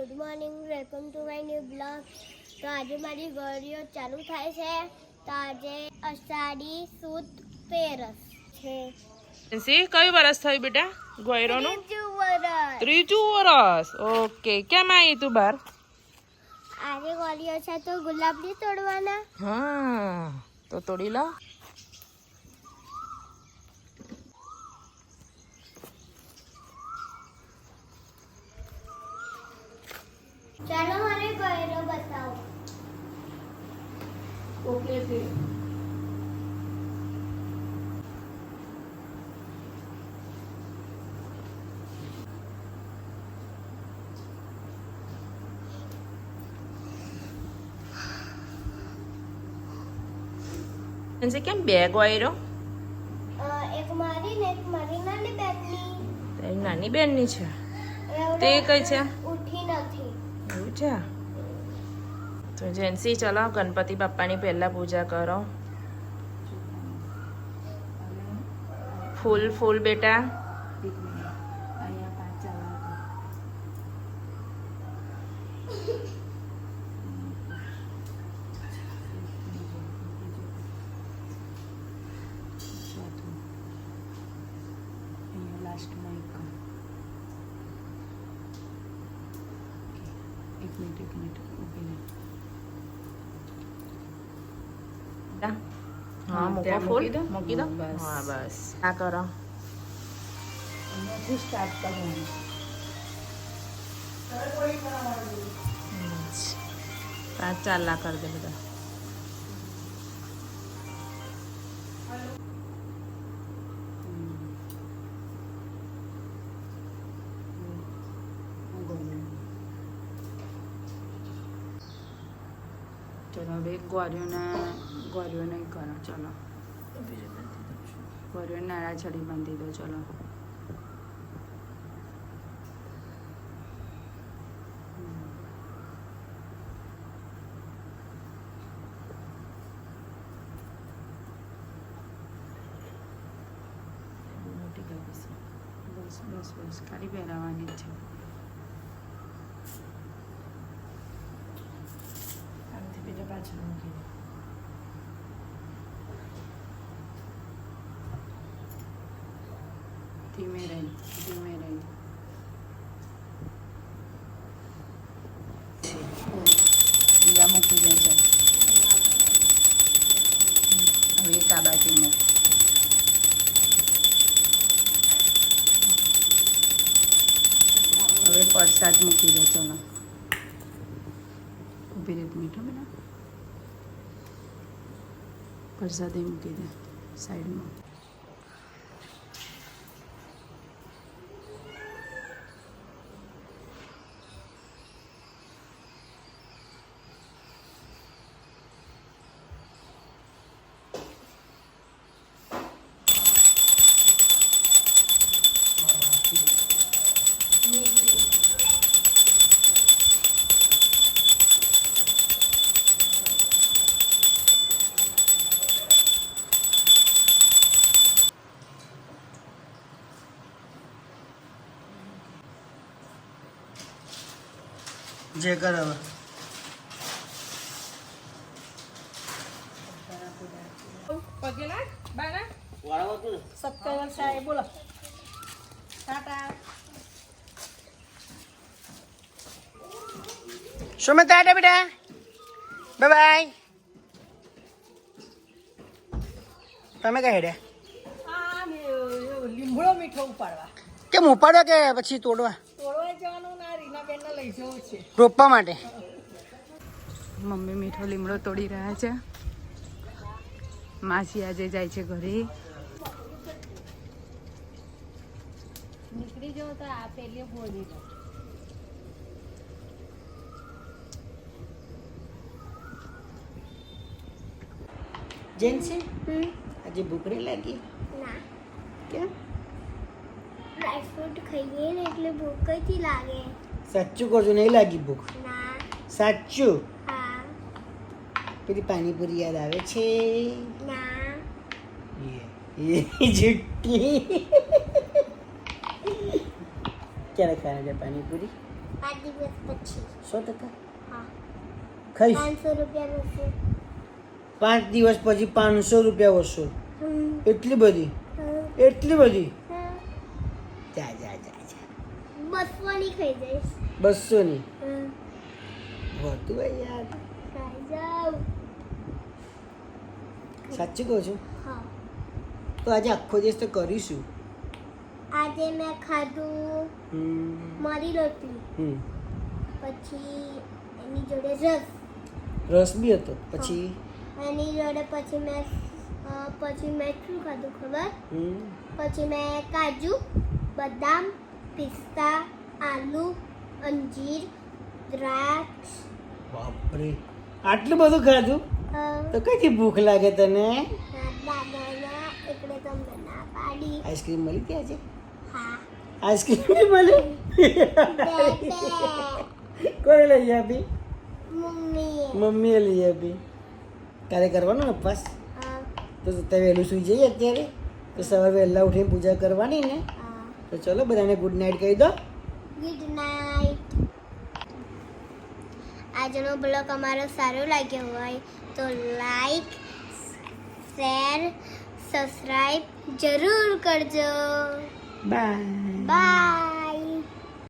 Good morning welcome to my new blog. તો આજે મારી ગળીઓ ચાલુ થાય છે. તો આજે અષાઢી સુદ તેરસ છે. સી કયું વરસ થયું બેટા? ગોયરોનું? ત્રીજું વરસ. ત્રીજું વરસ. ઓકે કેમ આવી તું બાર? આજે ગળીઓ છે તો ગુલાબ નહીં તોડવાના. હા તો તોડી લો ચાલો મને ગળીઓ બતાવો એનસે કેમ બે ગોયરો અ, એક મારી ને એક મારી નાની બેટની તારી નાની બેનની છે એવડે તે કઈ છે ઉઠી નથી એવું છે તો જેન્સી ચલો ગણપતિ બાપ્પાની પહેલાં પૂજા કરો. ફૂલ ફૂલ બેટા. એક મિનિટ એક મિનિટ ઊભી રહે. હા મૂકો ફૂલ મૂકી દો? હા, બસ. આ કરો પાંચ ચાર લાખ કરી દે બધા ચલો હવે ગોરીઓના ગોરીઓ નહીં કરો ચલો. ગોરીઓ નાળા છડી બાંધી દો ચલો. બસ બસ બસ. ખાલી પહેરાવાની છે. બીજા પાછળ મૂકી દે ધીમે રહી ધીમે રહી. દીવા મૂકી દે છે. હવે બાજુ મૂક. હવે પરસાદ મૂકી દે ઊભી રહે એક મિનિટ મૂકી દે સાઈડમાં જે કર હવે. સુમિત ટાટા. બેટા? Bye bye. તમે કઈ હેડ્યા? લીંબડો મીઠો ઉપાડવા. કેમ ઉપાડવા કે પછી તોડવા? તોડવા જવાનું ના રીનાબેનને લઈ જવું છે. રોપવા માટે. મમ્મી મીઠો લીમડો તોડી રહ્યા છે. માસી આજે જાય છે ઘરે. નીકળી જાવ તો આ પેલી બોલી જેન્સી આજે ભૂખડી લાગી? ના. કેમ? ડ્રાયફ્રૂટ ખાઈએ ને એટલે ભૂખ કઈથી લાગે. સાચું કહો છો નહીં લાગી ભૂખ? ના. સાચું? હા. પેલી પાણીપુરી યાદ આવે છે? ના. એ જુઠ્ઠી. ક્યારે ખાવા છે પાણીપુરી? પાંચ દિવસ પછી. સો ટકા? હા. ખાઈ પાંચસો રૂપિયા વસૂલ પાંચ દિવસ પછી પાંચસો રૂપિયા વસૂલ એટલી બધી? એટલી બધી હમ. જા જા જા જા બસવાની ખાઈ જઈશ. બસોની ની? વધુ યાર. ખાઈ જાવ સાચું કહું છું? હા. તો આજે આખો દિવસ તો કરીશું. આજે મેં ખાધું મારી રોટલી. પછી એની જોડે રસ. રસ બી હતો. પછી? એની જોડે પછી મેં પછી મેં શું ખાધું ખબર? પછી મેં કાજુ બદામ પિસ્તા આલુ અંજીર દ્રાક્ષ. બાપરે આટલું બધું ખાધું? તો કઈથી ભૂખ લાગે તને? આઈસ્ક્રીમ મળી ત્યાં છે? હા. આઈસ્ક્રીમ મળી? કોઈ કોને લઈ આપી? મમ્મીએ. મમ્મીએ લઈ આપી. તારે કરવાનો ને ઉપવાસ તો તે વહેલું સુઈ જઈએ અત્યારે. તો સવારે વહેલા ઉઠીને પૂજા કરવાની ને. તો ચલો બધાને ગુડ નાઇટ કહી દો. ગુડ નાઇટ આજનો બ્લોગ અમારો સારો લાગ્યો હોય તો લાઈક શેર સબસ્ક્રાઈબ જરૂર કરજો. Bye bye